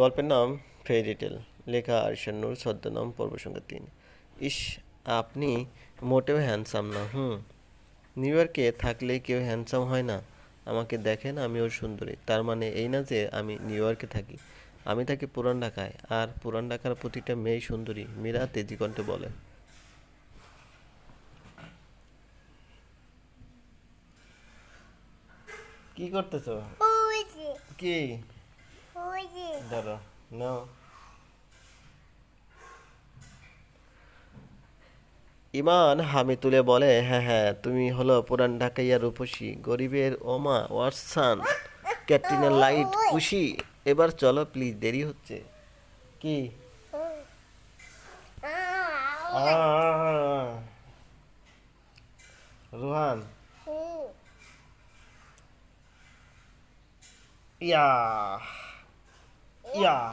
গল্পের নাম ফেরিটেল লেখা আরিশান নূর ছদ্মনাম পর্ব সংখ্যা তিন। ইস আপনি মোটেও হ্যান্ডসাম না হুম। নিউ ইয়র্কে থাকলে কেউ হ্যান্ডসাম হয় না। আমাকে দেখেন আমি ওর সুন্দরী। তার মানে এই না যে আমি নিউ ইয়র্কে থাকি। আমি থাকি পুরান ঢাকায় আর পুরান ঢাকার প্রতিটা মেয়ে সুন্দরী মীরা তেজিকণ্ঠে বলে কি করতেছো? কি? Is it? ধরো নাও ইমান হামি তুলে বলে হ্যাঁ হ্যাঁ তুমি হলো পুরান ঢাকাইয়া রূপসী গরিবের ওমা ওয়াটসান ক্যাটরিনা লাইট খুশি এবার চলো প্লিজ দেরি হচ্ছে। কি? রুহান। ইয়া। Yeah.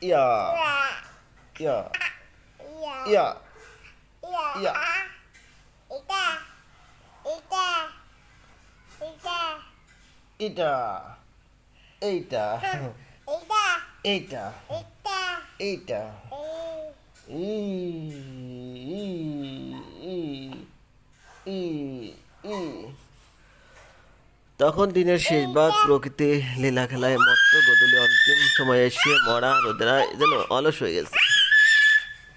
Yeah. Yeah. Yeah. Yeah. Ida. Ida. Ida. Ida. Ida. Ida. তখন দিনের শেষ ভাগ প্রকৃতি লীলা খেলায় মত্ত গদলি অন্তিম সময়ে এসে মরা রোদেরা যেন অলস হয়ে গেছে।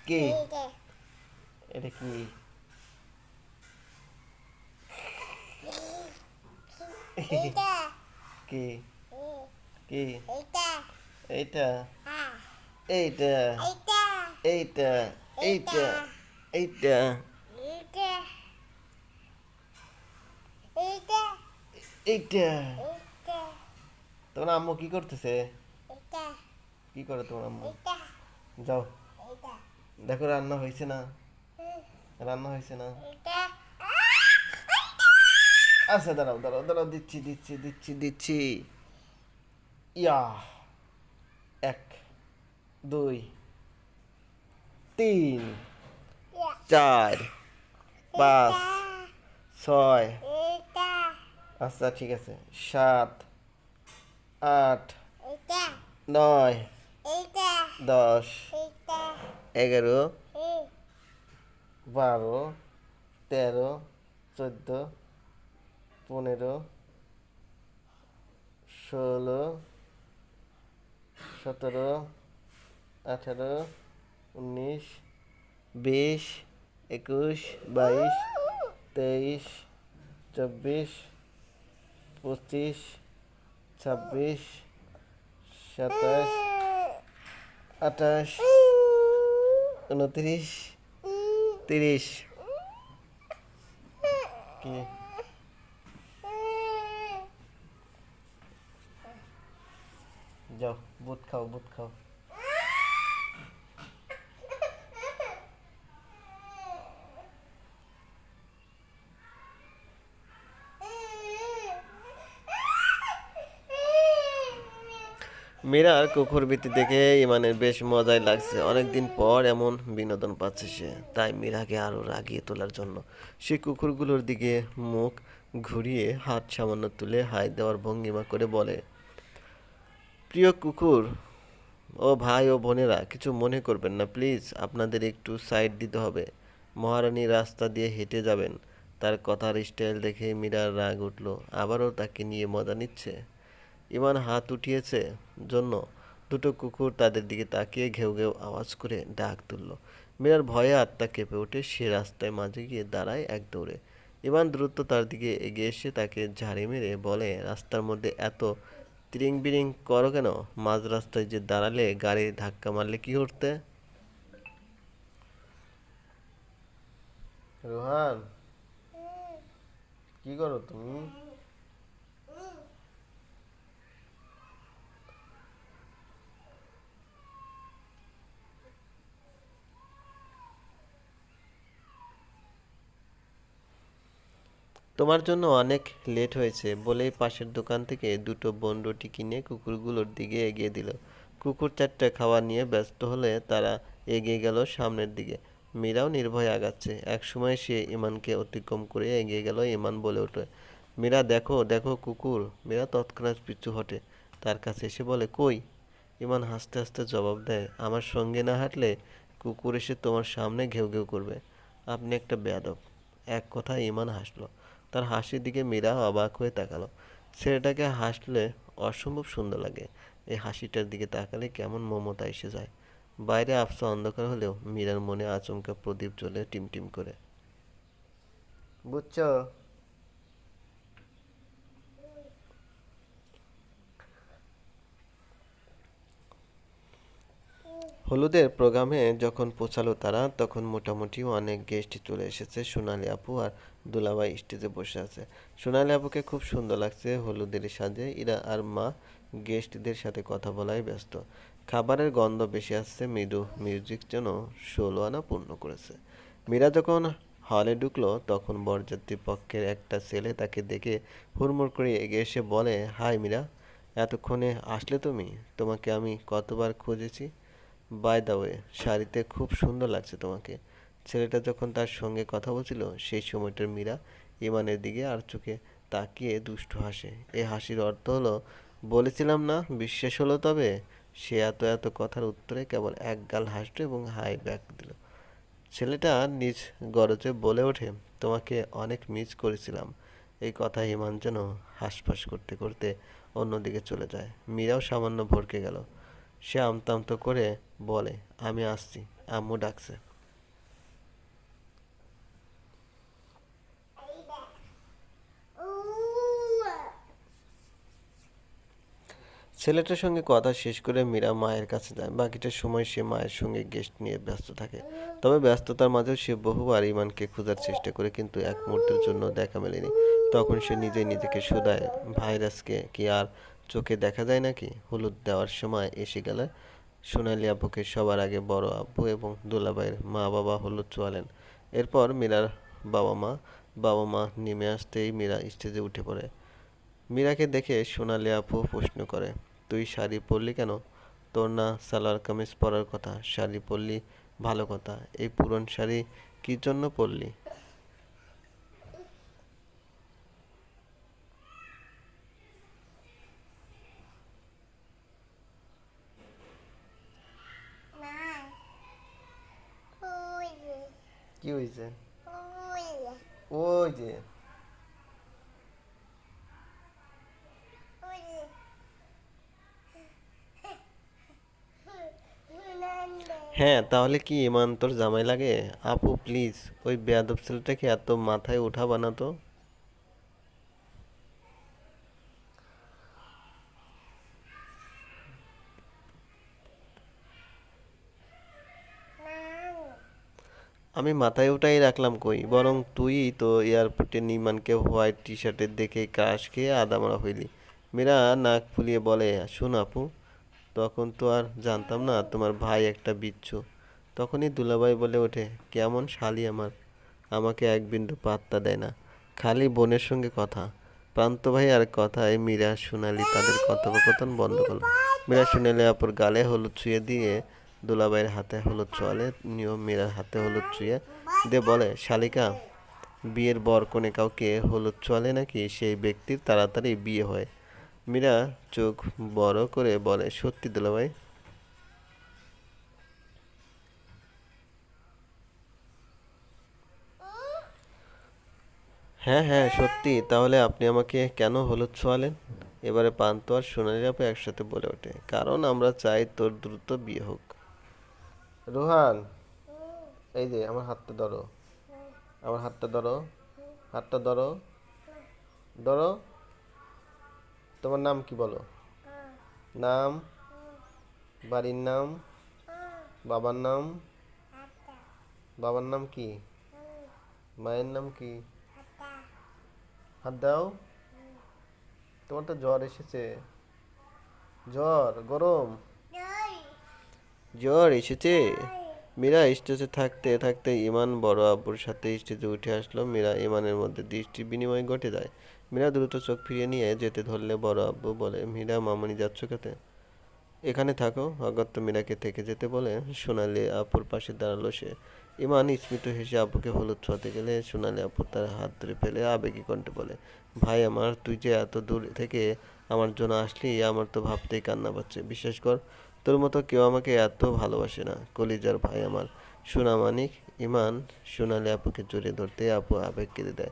কি? এটা কি? কি. কি? Ita. এইটা. এইটা। এইটা। এইটা। এইটা। এইটা। তোমার আম্মু কি করতেছে? কি করে তোমার আম্মু? যাও। দেখো রান্না হয়েছে না? রান্না হয়েছে না. আচ্ছা দাঁড়াও দাঁড়াও দাঁড়াও দিচ্ছি দিচ্ছি দিচ্ছি দিচ্ছি। ইয়া। এক দুই তিন চার পাঁচ ছয়. আচ্ছা ঠিক আছে সাত আট নয়. দশ. এগারো. বারো তেরো চোদ্দ পনেরো ষোলো সতেরো আঠারো উনিশ বিশ একুশ বাইশ তেইশ চব্বিশ পঁচিশ ছাব্বিশ সাতাশ আঠাশ উনত্রিশ তিরিশ। কি? যাও বুট খাও বুট খাও। মীরার কুকুর বৃত্তি দেখে ইমানের বেশ মজাই লাগছে। অনেকদিন পর এমন বিনোদন পাচ্ছে সে। তাই মীরাকে আরও রাগিয়ে তোলার জন্য সে কুকুরগুলোর দিকে মুখ ঘুরিয়ে হাত সামান্য তুলে হাই দেওয়ার ভঙ্গিমা করে বলে, প্রিয় কুকুর, ও ভাই ও বোনেরা, কিছু মনে করবেন না, প্লিজ। আপনাদের একটু সাইড দিতে হবে। মহারানী রাস্তা দিয়ে হেঁটে যাবেন। তার কথার স্টাইল দেখে মীরার রাগ উঠল। আবারও তাকে নিয়ে মজা নিচ্ছে। ইমান হাত উঠিয়েছে জন্য দুটো কুকুর তাদের দিকে তাকিয়ে ঘেউ ঘেউ আওয়াজ করে ডাক তুলল। মীরার ভয়ে আত্মা কেঁপে ওঠে, সে রাস্তায় মাঝে গিয়ে দাঁড়ায় এক দৌড়ে। ইমান দ্রুত তার দিকে এগিয়ে এসে তাকে ঝাড়ি মেরে বলে, রাস্তার মধ্যে এত তিরিং বিরিং করো কেন? মাঝ রাস্তায় যে দাঁড়ালে গাড়ি ধাক্কা মারলে কি করতে রোহান, কি করো তুমি? তোমার জন্য অনেক লেট হয়েছে, বলেই পাশের দোকান থেকে দুটো বনরুটি কিনে কুকুরগুলোর দিকে এগিয়ে দিল। কুকুর চারটে খাওয়া নিয়ে ব্যস্ত হলে তারা এগিয়ে গেল সামনের দিকে। মীরাও নির্ভয়ে আগাচ্ছে। একসময় সে ইমানকে অতিক্রম করে এগিয়ে গেল ইমান বলে ওঠে। মীরা, দেখো দেখো কুকুর। মীরা তৎক্ষণাৎ পিছু হটে। তার কাছে এসে বলে, কই? ইমান হাসতে হাসতে জবাব দেয়, আমার সঙ্গে না হাঁটলে কুকুর এসে তোমার সামনে ঘেউ ঘেউ করবে। আপনি একটা বেয়াদব। এক কথায় ইমান হাসলো। তার হাসির দিকে মীরা অবাক হয়ে তাকালো। ছেলেটাকে হাসলে অসম্ভব সুন্দর লাগে। এই হাসিটার দিকে তাকালে কেমন মমতা এসে যায়। বাইরে আফসা অন্ধকার হলেও মীরার মনে আচমকা প্রদীপ জ্বলে টিমটিম করে। বুঝছ হলুদের প্রোগ্রামে যখন পৌঁছালো তারা, তখন মোটামুটি অনেক গেস্ট চলে এসেছে সোনালি আপু আর দুলাভাই স্টেজে বসে আছে। সোনালি আপুকে খুব সুন্দর লাগছে হলুদের সাজে। ইরা আর মা গেস্টদের সাথে কথা বলায় ব্যস্ত। খাবারের গন্ধ বেশি আসছে, মৃদু মিউজিক যেন ষোলো আনা পূর্ণ করেছে। মীরা যখন হলে ঢুকলো, তখন বরযাত্রী পক্ষের একটা ছেলে তাকে দেখে হুড়মুড় করে এগিয়ে এসে বলে, হাই মীরা, এতক্ষণে আসলে তুমি? তোমাকে আমি কতবার খুঁজেছি? বাই দ্য ওয়ে শাড়িতে খুব সুন্দর লাগছে তোমাকে। ছেলেটা যখন তার সঙ্গে কথা বলছিল, সেই সময়টার মীরা ইমানের দিকে আর চোখে তাকিয়ে দুষ্টু হাসে। এই হাসির অর্থ হলো, বলেছিলাম না, বিশ্বাস হলো তবে? সে এত এত কথার উত্তরে কেবল এক গাল হাসলো এবং হাই ব্যাক দিল। ছেলেটা নিজ গরজে বলে ওঠে, তোমাকে অনেক মিস করেছিলাম। এই কথা হিমান যেন হাঁসফাঁস করতে করতে অন্যদিকে চলে যায়। মীরাও সামান্য ভরকে গেল। সে আমতা আমতা করে বলে, আমি আসছি, আম্মু ডাকছে। ছেলেটার সঙ্গে কথা শেষ করে মীরা মায়ের কাছে যায়। বাকিটা সময় সে মায়ের সঙ্গে গেস্ট নিয়ে ব্যস্ত থাকে। তবে ব্যস্ততার মাঝেও সে বহুবার ইমানকে খোঁজার চেষ্টা করে, কিন্তু এক মুহূর্তের জন্য দেখা মেলেনি। তখন সে নিজে নিজেকে শুধায় ভাইরাসকে কি আর চোখে দেখা যায় নাকি? হলুদ দেওয়ার সময় এসে গেলে সোনালি আব্বুকে সবার আগে বড় আব্বু এবং দুলাভাইয়ের মা বাবা হলুদ চোয়ালেন। এরপর মীরার বাবা মা বাবা মা নেমে আসতেই মীরা স্টেজে উঠে পড়ে। মীরাকে দেখে সোনালি আপু প্রশ্ন করে, তুই শাড়ি পরলি কেন? তোর না সালোয়ার কামিজ পরার কথা? শাড়ি পরলি ভালো কথা। এই পুরন শাড়ি কী জন্য পরলি মা ওই যে কি হয়েছে ওই যে। হ্যাঁ তাহলে কি ইমান তোর জামাই লাগে? আপু প্লিজ ওই বেয়াদব ছেলেটাকে এত মাথায় ওঠা বানাতো নাং আমি মাথায় ওটাই রাখলাম কই, বরং তুই তো এয়ারপোর্টে নির্মাণকে হোয়াইট টি শার্টের দেখে ক্রাশ খেয়ে আদামরা হইলি। মীরা নাক ফুলিয়ে বলে, শোন আপু, তখন তো আর জানতাম না তোমার ভাই একটা বিচ্ছু। তখনই দুলাভাই বলে ওঠে, কেমন শালি আমার, আমাকে এক বিন্দু পাত্তা দেয় না। খালি বোনের সঙ্গে কথা। প্রান্ত ভাই আর কথায় মীরা সোনালি তাদের কথোপকথন বন্ধ করল। মীরা সোনালি আপুর গালে হলুদ ছুঁয়ে দিয়ে দুলাভাইয়ের হাতে হলুদ ছোঁয়ালে নিয়ম মীরার হাতে হলুদ ছুঁয়ে দিয়ে বলে, শালিকা, বিয়ের বর কোনে কাউকে হলুদ ছোঁয়ালে নাকি সেই ব্যক্তির তাড়াতাড়ি বিয়ে হয়? মীরা চোখ বড় করে বলে, সত্যি দুলাভাই। হ্যাঁ হ্যাঁ সত্যি। তাহলে আপনি আমাকে কেন হলুদ ছোঁয়ালেন এবারে পান্ত আর সোনালি আপু একসাথে বলে ওঠে, কারণ আমরা চাই তোর দ্রুত বিয়ে হোক। রোহান, এই যে আমার হাতটা ধরো। আমার হাতটা ধরো হাতটা ধরো ধরো। তোমার নাম কি বলো? নাম, বাড়ির নাম, বাবার নাম। বাবার নাম কি? মায়ের নাম কি? হাত দাও। তোমার তো জ্বর এসেছে। জ্বর, গরম। জ্বর, এসেছে? মীরা স্টেজে থাকতে থাকতে ইমান বড় আব্বুর সাথে স্টেজে উঠে আসলো। মীরা ইমানের মধ্যে দৃষ্টি বিনিময় ঘটে যায়। মীরা দ্রুত চোখ ফিরিয়ে নিয়ে যেতে ধরলে বড় আব্বু বলে, মীরা, মামনি যাচ্ছ খেতে? এখানে থাকো। অগত্য মীরাকে থেকে যেতে বলে, সোনালি আপুর পাশে দাঁড়াল সে। ইমান স্মিত হেসে আব্বুকে হলুদ ছোঁয়াতে গেলে সোনালি আপু তার হাত ধরে ফেলে আবেগী কণ্ঠে বলে, ভাই আমার, তুই যে এত দূর থেকে আমার জন্য আসলি, আমার তো ভাবতেই কান্না পাচ্ছে। বিশ্বাস কর তোর মতো কেউ আমাকে এত ভালোবাসে না। কলিজার ভাই আমার। সোনা মানিক, ইমান, সোনালি আপুকে জড়িয়ে ধরতে আপু আবেগ কেঁদে দেয়।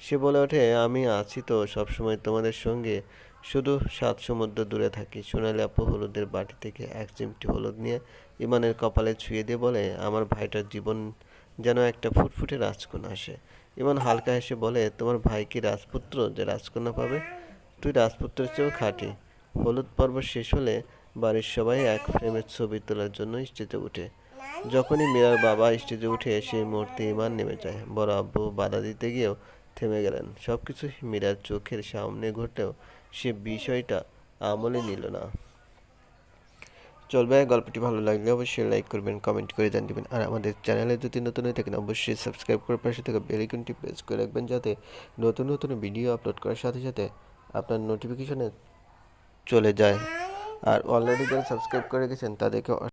সে বলে ওঠে, আমি আছি তো সবসময় তোমাদের সঙ্গে। শুধু সাত সমুদ্র দূরে থাকি। সোনালি আপু হলুদের বাটি থেকে এক চিমটি হলুদ নিয়ে ইমানের কপালে ছুঁয়ে দিয়ে বলে, আমার ভাইটার জীবন যেন একটা ফুটফুটে রাজকন্যা আসে। ইমান হালকা হেসে বলে, তোমার ভাই কি রাজপুত্র যে রাজকন্যা পাবে? তুই রাজপুত্রের চেয়েও খাঁটি। হলুদ পর্ব শেষ হলে বাড়ির সবাই এক ফ্রেমের ছবি তোলার জন্য স্টেজে উঠে। যখনই মীরার বাবা স্টেজে উঠে সেই মুহূর্তে ইমান নেমে যায়, বড় আব্বু বাধা দিতে গিয়েও থেমে গেলেন। সব কিছু মীরার চোখের সামনে ঘটলেও সে বিষয়টা আমলে নিল না। চলবে, গল্পটি ভালো লাগলে অবশ্যই লাইক করবেন কমেন্ট করে জানিয়ে দেবেন আর আমাদের চ্যানেলে যদি নতুন হয়ে থাকেন, অবশ্যই সাবস্ক্রাইব করে পাশে থাকা বেল আইকনটি প্রেস করে রাখবেন যাতে নতুন নতুন ভিডিও আপলোড করার সাথে সাথে আপনার নোটিফিকেশনে চলে যায়। আর অলরেডি যারা সাবস্ক্রাইব করে গেছেন তাদেরকে